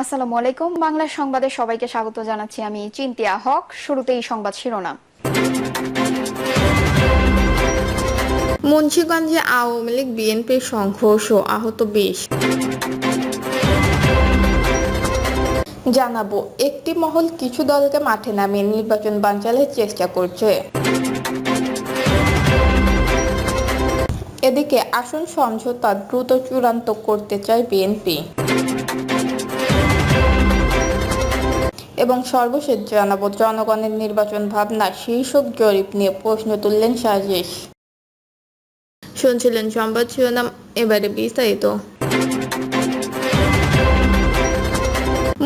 আসসালামু আলাইকুম। বাংলা সংবাদে সবাইকে স্বাগত জানাচ্ছি আমি চিন্তিয়া হক। শুরুতেই সংবাদ শিরোনাম। মুন্সিগঞ্জে আওয়ামী লীগ বিএনপির সংঘর্ষ আহত বিশ। জানাব, একটি মহল কিছু দলকে মাঠে নামিয়ে নির্বাচন বানচালের চেষ্টা করছে। এদিকে আসন সমঝোতা দ্রুত চূড়ান্ত করতে চায় বিএনপি। এবং সর্বশেষ জানাব, জনগণের নির্বাচন ভাবনা শীর্ষক জরিপ নিয়ে প্রশ্ন তুললেন সাজেশ। শুনছিলেন সংবাদ শিরোনাম, এবারে বিস্তারিত।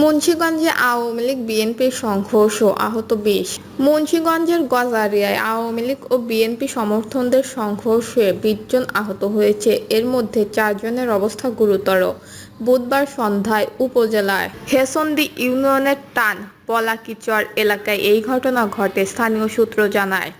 মুন্সিগঞ্জে আওয়ামী লীগ বিএনপির সংঘর্ষ আহত বিশ। মুন্সীগঞ্জের গজারিয়ায় আওয়ামী লীগ ও বিএনপি সমর্থনদের সংঘর্ষে বিশ জন আহত হয়েছে। এর মধ্যে চারজনের অবস্থা গুরুতর। বুধবার সন্ধ্যায় উপজেলার হেসন্দি ইউনিয়নের টান, পলাকিচর এলাকায় এই ঘটনা ঘটে, স্থানীয় সূত্র জানায়।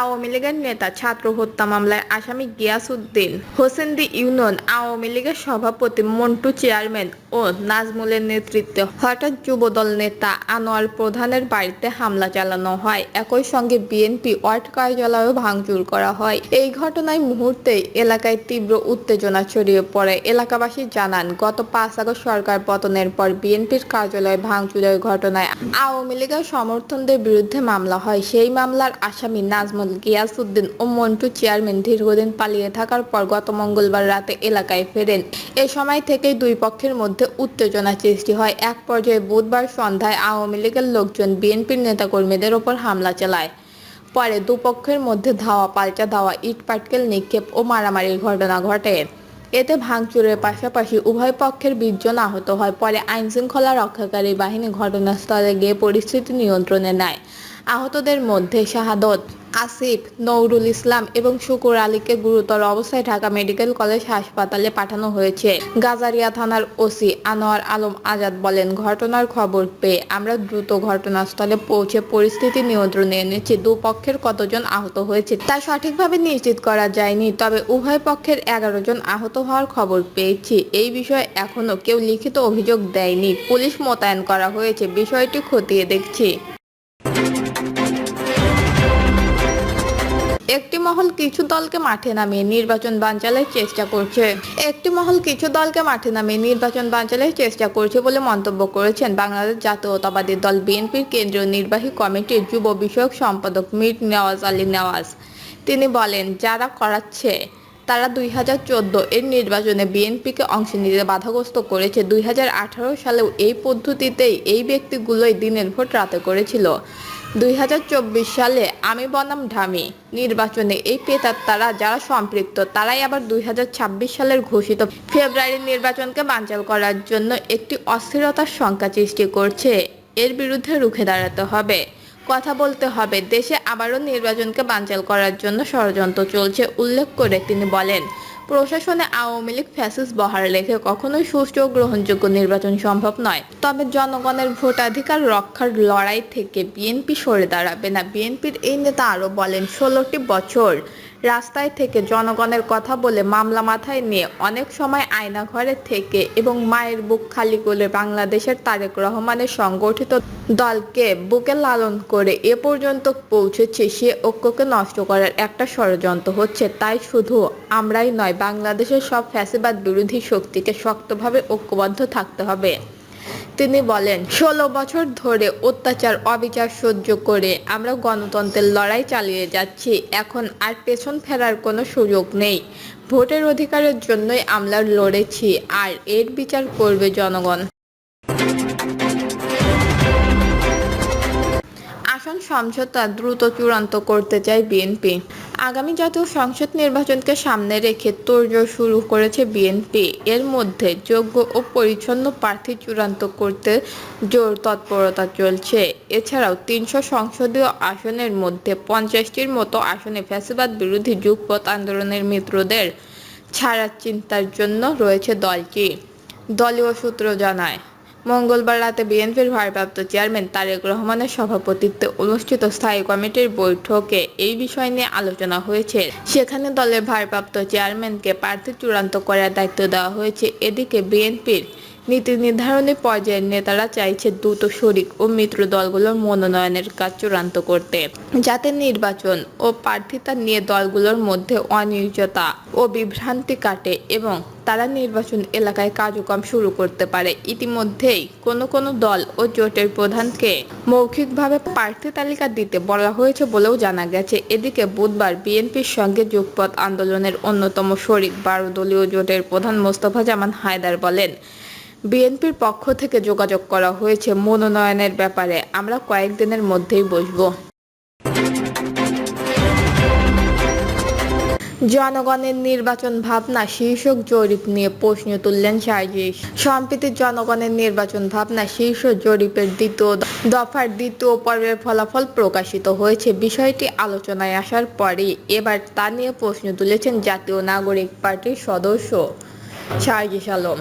আওয়ামী লীগের নেতা ছাত্র হত্যা মামলায় আসামি গিয়াসউদ্দিন হোসেনদি ইউনিয়ন আওয়ামী লীগের সভাপতি মন্টু চেয়ারম্যান ও নাজমুলের নেতৃত্বে হঠাৎ যুবদল নেতা আনোয়ার প্রধানের বাড়িতে হামলা চালানো হয়। একই সঙ্গে বিএনপি ওয়ার্ড কার্যালয়ও ভাঙচুর করা হয়। এই ঘটনায় মুহূর্তে এলাকায় তীব্র উত্তেজনা ছড়িয়ে পড়ে। এলাকাবাসী জানান, গত পাঁচ আগস্ট সরকার পতনের পর বিএনপির কার্যালয় ভাঙচুরের ঘটনায় আওয়ামী লীগের সমর্থনদের বিরুদ্ধে মামলা হয়। সেই মামলার আসামি নাজমুল গিয়াসউদ্দিন ও মন্টু চেয়ারম্যান দীর্ঘদিন পালিয়ে থাকার পর গত মঙ্গলবার রাতে এলাকায় ফেরেন। এ সময় থেকেই দুই পক্ষের মধ্যে উত্তেজনা সৃষ্টি হয়। এক পর্যায়ে বুধবার সন্ধ্যায় আওয়ামী লীগের লোকজন বিএনপির নেতাকর্মীদের ওপর হামলা চালায়। পরে দুপক্ষের মধ্যে ধাওয়া, পাল্টা ধাওয়া ইট পাটকেল নিক্ষেপ ও মারামারির ঘটনা ঘটে। এতে ভাঙচুরের পাশাপাশি উভয় পক্ষের বিশ জন আহত হয়। পরে আইনশৃঙ্খলা রক্ষাকারী বাহিনী ঘটনাস্থলে গিয়ে পরিস্থিতি নিয়ন্ত্রণে নেয়। আহতদের মধ্যে শাহাদত, আসিফ নৌরুল ইসলাম এবং শুকুর আলীকে গুরুতর অবস্থায় ঢাকা মেডিকেল কলেজ হাসপাতালে পাঠানো হয়েছে। গাজারিয়া থানার ওসি আনোয়ার আলম আজাদ বলেন, ঘটনার খবর পেয়ে আমরা দ্রুত ঘটনাস্থলে পৌঁছে পরিস্থিতি নিয়ন্ত্রণে এনেছি। দুপক্ষের কতজন আহত হয়েছে তা সঠিকভাবে নিশ্চিত করা যায়নি। তবে উভয় পক্ষের এগারো জন আহত হওয়ার খবর পেয়েছি। এই বিষয়ে এখনও কেউ লিখিত অভিযোগ দেয়নি। পুলিশ মোতায়েন করা হয়েছে। বিষয়টি খতিয়ে দেখছি। একটি মহল কিছু দলকে মাঠে নামিয়ে নির্বাচন বানচালের চেষ্টা করছে। একটি মহল কিছু দলকে মাঠে নামিয়ে নির্বাচন বানচালের চেষ্টা করছে বলে মন্তব্য করেছেন বাংলাদেশ জাতীয়তাবাদী দল বিএনপির কেন্দ্রীয় নির্বাহী কমিটির যুব বিষয়ক সম্পাদক মীর নেওয়াজ আলী নেওয়াজ। তিনি বলেন, যারা করাচ্ছে, তারা দুই হাজার চোদ্দ এর নির্বাচনে বিএনপিকে অংশ নিতে বাধাগ্রস্ত করেছে। দুই হাজার আঠারো সালেও এই পদ্ধতিতেই এই ব্যক্তিগুলোই দিনের ভোট রাতে করেছিল। দুই হাজার চব্বিশ সালে আমি বনাম ঢামি নির্বাচনে এই পেতাত্তারা যারা সম্পৃক্ত, তারাই আবার দুই হাজার ছাব্বিশ সালের ঘোষিত ফেব্রুয়ারি নির্বাচনকে বানচাল করার জন্য একটি অস্থিরতার সংখ্যা সৃষ্টি করছে। এর বিরুদ্ধে রুখে দাঁড়াতে হবে। কথা বলতে হবে, দেশে আবারও নির্বাচনকে বানচাল করার জন্য ষড়যন্ত্র চলছে, উল্লেখ করে তিনি বলেন। প্রশাসনে আওয়ামী লীগ ফ্যাসিস বহার রেখে কখনোই সুষ্ঠু গ্রহণযোগ্য নির্বাচন সম্ভব নয়। তবে জনগণের ভোটাধিকার রক্ষার লড়াই থেকে বিএনপি সরে দাঁড়াবে না। বিএনপির এই নেতা আরও বলেন, ষোলোটি বছর রাস্তায় থেকে জনগণের কথা বলে মামলা মাথায় নিয়ে অনেক সময় আয়না ঘরে থেকে এবং মায়ের বুক খালি করে বাংলাদেশের তারেক রহমানের সংগঠিত দলকে বুকে লালন করে এ পর্যন্ত পৌঁছেছে, সে ঐক্যকে নষ্ট করার একটা ষড়যন্ত্র হচ্ছে। তাই শুধু আমরাই নয়, বাংলাদেশের সব ফ্যাসিবাদ বিরোধী শক্তিকে শক্তভাবে ঐক্যবদ্ধ থাকতে হবে। তিনি বলেন, ষোলো বছর ধরে অত্যাচার, অবিচার সহ্য করে আমরা গণতন্ত্রের লড়াই চালিয়ে যাচ্ছি। এখন আর পেছন ফেরার কোনো সুযোগ নেই। ভোটের অধিকারের জন্যই আমরা লড়েছি। আর এর বিচার করবে জনগণ। সমঝোতা দ্রুত চূড়ান্ত করতে চায় বিএনপি। আগামী জাতীয় সংসদ নির্বাচনকে সামনে রেখে তোড়জোড় শুরু করেছে বিএনপি। এর মধ্যে যোগ্য ও পরিচ্ছন্ন প্রার্থী চূড়ান্ত করতে জোর তৎপরতা চলছে। এছাড়াও তিনশো সংসদীয় আসনের মধ্যে পঞ্চাশটির মতো আসনে ফ্যাসিবাদ বিরোধী যুগপথ আন্দোলনের মিত্রদের ছাড়ার চিন্তার জন্য রয়েছে দলটি। দলীয় সূত্র জানায় মঙ্গলবার রাতে বিএনপির ভারপ্রাপ্ত চেয়ারম্যান তারেক রহমানের সভাপতিত্বে অনুষ্ঠিত স্থায়ী কমিটির বৈঠকে এই বিষয় নিয়ে আলোচনা হয়েছে। সেখানে দলের ভারপ্রাপ্ত চেয়ারম্যানকে প্রার্থী চূড়ান্ত করার দায়িত্ব দেওয়া হয়েছে। এদিকে বিএনপির নীতি নির্ধারণী পর্যায়ের নেতারা চাইছে দ্রুত শরিক ও মিত্র দলগুলোর মনোনয়নের কাজ চূড়ান্ত করতে। যাতে নির্বাচন ও প্রার্থিতা নিয়ে দলগুলোর মধ্যে অনিশ্চয়তা ও বিভ্রান্তি কাটে এবং তারা নির্বাচন এলাকায় কার্যক্রম শুরু করতে পারে। ইতিমধ্যেই কোনো কোনো দল ও জোটের প্রধানকে মৌখিকভাবে প্রার্থী তালিকা দিতে বলা হয়েছে বলেও জানা গেছে। এদিকে বুধবার বিএনপির সঙ্গে যুগপথ আন্দোলনের অন্যতম শরিক বারো দলীয় জোটের প্রধান মোস্তফা জামান হায়দার বলেন বিএনপির পক্ষ থেকে যোগাযোগ করা হয়েছে মনোনয়নের ব্যাপারে। আমরা কয়েকদিনের মধ্যেই বসবো। জনগণের নির্বাচন ভাবনা শীর্ষক জরিপ নিয়ে প্রশ্ন তুললেন সার্জিস সম্প্রতি জনগণের নির্বাচন ভাবনা শীর্ষ জরিপের দ্বিতীয় দফার দ্বিতীয় পর্বের ফলাফল প্রকাশিত হয়েছে। বিষয়টি আলোচনায় আসার পরই এবার তা নিয়ে প্রশ্ন তুলেছেন জাতীয় নাগরিক পার্টির সদস্য সার্জিস আলম।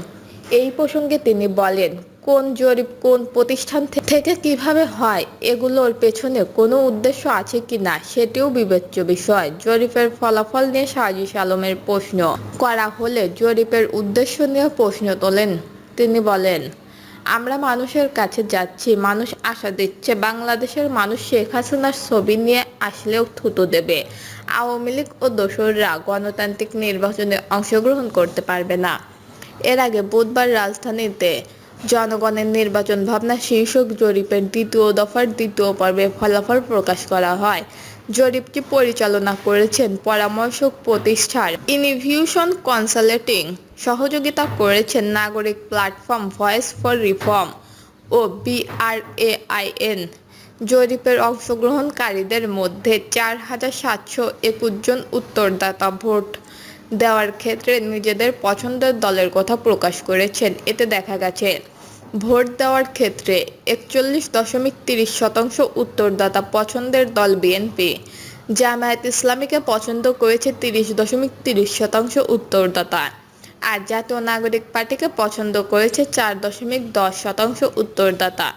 এই প্রসঙ্গে তিনি বলেন, কোন জরিপ, কোন প্রতিষ্ঠান থেকে কীভাবে হয়, এগুলোর পেছনে কোনো উদ্দেশ্য আছে কি না সেটিও বিবেচ্য বিষয়। জরিপের ফলাফল নিয়ে সাজিস আলমের প্রশ্ন। করা হলে জরিপের উদ্দেশ্য নিয়ে প্রশ্ন তোলেন। তিনি বলেন, আমরা মানুষের কাছে যাচ্ছি, মানুষ আশা দিচ্ছে। বাংলাদেশের মানুষ শেখ হাসিনার ছবি নিয়ে আসলেও থুতু দেবে। আওয়ামী লীগ ও দোসররা গণতান্ত্রিক নির্বাচনে অংশগ্রহণ করতে পারবে না। এর আগে বুধবার রাজধানীতে জনগণের নির্বাচন ভাবনা শীর্ষক জরিপের দ্বিতীয় দফার দ্বিতীয় পর্বে ফলাফল প্রকাশ করা হয়। জরিপটি পরিচালনা করেছেন পরামর্শক প্রতিষ্ঠান ইনিভিউশন কনসাল্টিং সহযোগিতা করেছেন নাগরিক প্ল্যাটফর্ম ভয়েস ফর রিফর্ম ও বিআরএআইএন জরিপের অংশগ্রহণকারীদের মধ্যে চার হাজার সাতশো একুশ জন উত্তরদাতা ভোট দেওয়ার ক্ষেত্রে নিজেদের পছন্দের দলের কথা প্রকাশ করেছেন। এতে দেখা গেছে, ভোট দেওয়ার ক্ষেত্রে একচল্লিশ দশমিক তিরিশ শতাংশ উত্তরদাতা পছন্দের দল বিএনপি। জামায়াত ইসলামীকে পছন্দ করেছে তিরিশ দশমিক তিরিশ শতাংশ উত্তরদাতা। আর জাতীয় নাগরিক পার্টিকে পছন্দ করেছে চার দশমিক দশ শতাংশ উত্তরদাতা।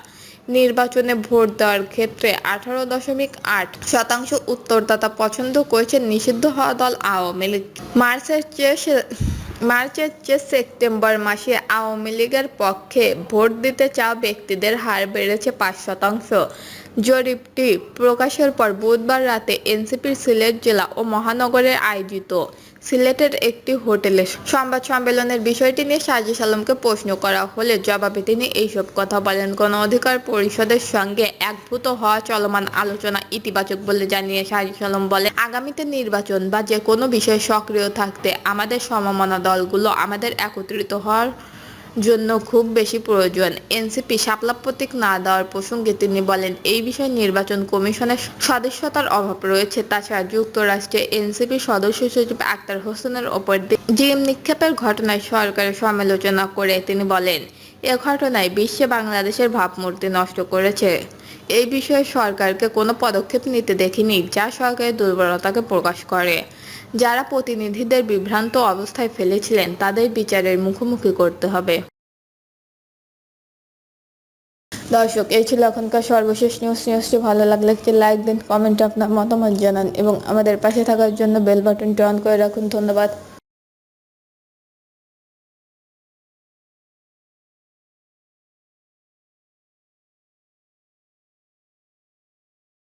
নির্বাচনে ভোট দেওয়ার ক্ষেত্রে আঠারো দশমিক আট শতাংশ উত্তরদাতা পছন্দ করেছে নিষিদ্ধ হওয়া দল আওয়ামী লীগ। মার্চের চেয়ে মার্চের চেয়ে সেপ্টেম্বর মাসে আওয়ামী লীগের পক্ষে ভোট দিতে চাওয়া ব্যক্তিদের হার বেড়েছে পাঁচ শতাংশ। জরিপটি প্রকাশের পর বুধবার রাতে এনসিপির সিলেট জেলা ও মহানগরে আয়োজিত সিলেটের একটি হোটেলে সংবাদ সম্মেলনের বিষয়টি নিয়ে সাজিস আলমকে প্রশ্ন করা হলে জবাবে তিনি এইসব কথা বলেন। গণ অধিকার পরিষদের সঙ্গে একভূত হওয়া চলমান আলোচনা ইতিবাচক বলে জানিয়ে সাজিস আলম বলেন। আগামীতে নির্বাচন বা যে কোনো বিষয়ে সক্রিয় থাকতে আমাদের সমমনা দলগুলো আমাদের একত্রিত হওয়ার জন্য খুব বেশি প্রয়োজন। এনসিপি শাপলা প্রতীক না দেওয়ার প্রসঙ্গে তিনি বলেন, এই বিষয়ে নির্বাচন কমিশনের সদস্যতার অভাব রয়েছে। তাছাড়া যুক্তরাষ্ট্রে এনসিপি সদস্য সচিব আক্তার হোসেনের ওপর জিএম নিক্ষেপের ঘটনায় সরকারের সমালোচনা করে তিনি বলেন, এ ঘটনায় বিশ্বে বাংলাদেশের ভাবমূর্তি নষ্ট করেছে। এই বিষয়ে সরকারকে কোনো পদক্ষেপ নিতে দেখিনি, যা সরকারের দুর্বলতাকে প্রকাশ করে। যারা প্রতিনিধিদের বিভ্রান্ত অবস্থায় ফেলেছিলেন, তাদের বিচারের মুখোমুখি করতে হবে। দর্শক, এই ছিল এখনকার সর্বশেষ নিউজ নিউজটি ভালো লাগলে একটি লাইক দিন কমেন্ট আপনার মতামত জানান এবং আমাদের পাশে থাকার জন্য বেল বাটনটি অন করে রাখুন। ধন্যবাদ।